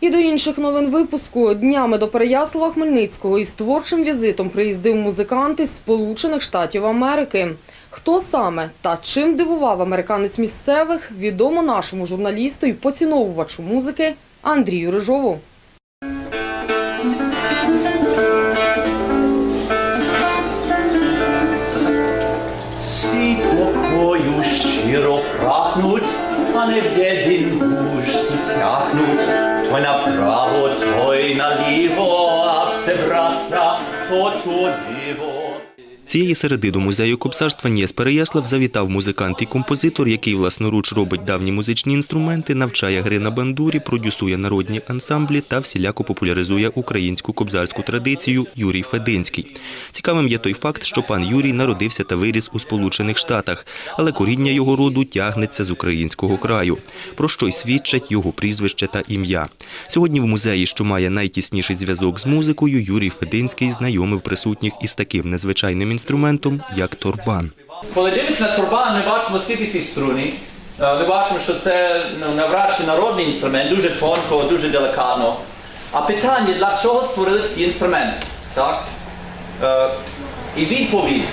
І до інших новин випуску днями до Переяслава Хмельницького із творчим візитом приїздив музикант із Сполучених Штатів Америки. Хто саме та чим дивував американець місцевих, відомо нашому журналісту і поціновувачу музики Андрію Рижову. Всі покою щиро прагнуть, а не в єдин гушці тягнуть. Той направо, той наліво, а все браса, то чудиво. диво. Цієї середи до музею кобзарства Ніс Переяслав завітав музикант і композитор, який власноруч робить давні музичні інструменти, навчає гри на бандурі, продюсує народні ансамблі та всіляко популяризує українську кобзарську традицію Юрій Фединський. Цікавим є той факт, що пан Юрій народився та виріс у Сполучених Штатах, але коріння його роду тягнеться з українського краю, про що й свідчать його прізвище та ім'я. Сьогодні в музеї, що має найтісніший зв'язок з музикою, Юрій Фединський знайомив присутніх із таким незвичайним інструментом, як торбан. Коли дивимося на турбан, ми бачимо скільки ці струни. Е, Ми бачимо, що це ну, навряд чи народний інструмент, дуже тонко, дуже делікатно. А питання, для чого створили такий інструмент? Так? Е, і відповідь.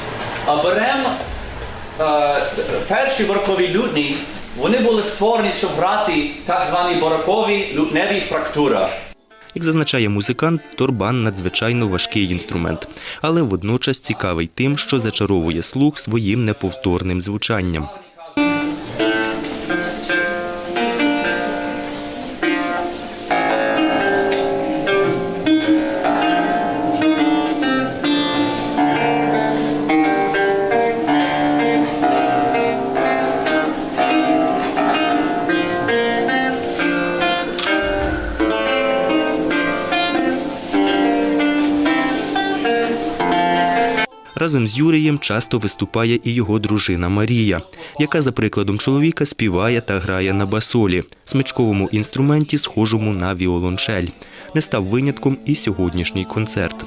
Беремо е, перші баркові лютні, вони були створені, щоб грати так звані баркові лютневі фрактури. Як зазначає музикант, торбан надзвичайно важкий інструмент, але водночас цікавий тим, що зачаровує слух своїм неповторним звучанням. Разом з Юрієм часто виступає і його дружина Марія, яка, за прикладом чоловіка, співає та грає на басолі, смичковому інструменті, схожому на віолончель. Не став винятком і сьогоднішній концерт.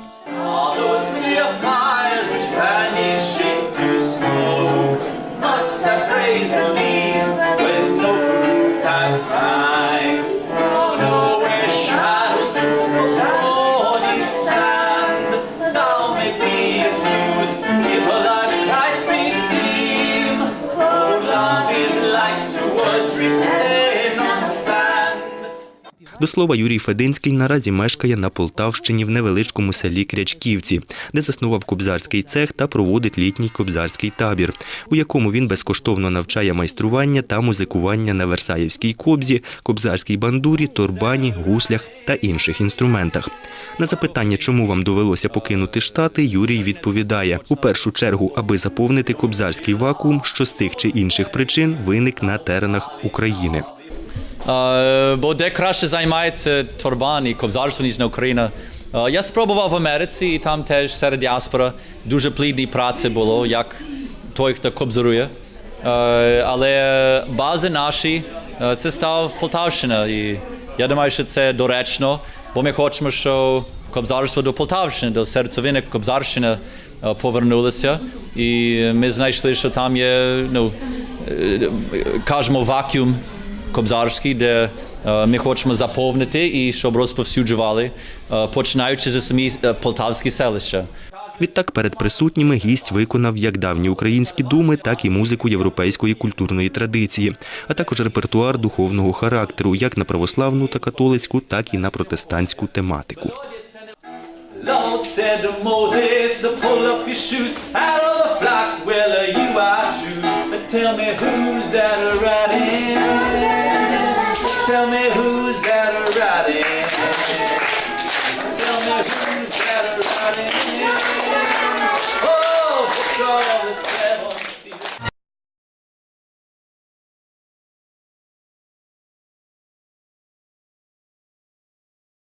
До слова, Юрій Фединський наразі мешкає на Полтавщині в невеличкому селі Крячківці, де заснував кобзарський цех та проводить літній кобзарський табір, у якому він безкоштовно навчає майстрування та музикування на версаївській кобзі, кобзарській бандурі, торбані, гуслях та інших інструментах. На запитання, чому вам довелося покинути штати, Юрій відповідає: у першу чергу, аби заповнити кобзарський вакуум, що з тих чи інших причин виник на теренах України. Бо де краще займається торбан і кобзарство, ніж на Україна. Я спробував в Америці, і там теж серед діаспора дуже плідні праці було, як той, хто кобзарує. Але бази наші це став Полтавщина. І я думаю, що це доречно, бо ми хочемо, щоб кобзарство до Полтавщини, до серцевини Кобзарщини повернулося. І ми знайшли, що там є, ну, е, кажемо, вакуум кобзарський, де е, ми хочемо заповнити і щоб розповсюджували, е, починаючи з самі е, полтавські селища. Відтак перед присутніми гість виконав як давні українські думи, так і музику європейської культурної традиції, а також репертуар духовного характеру, як на православну та католицьку, так і на протестантську тематику.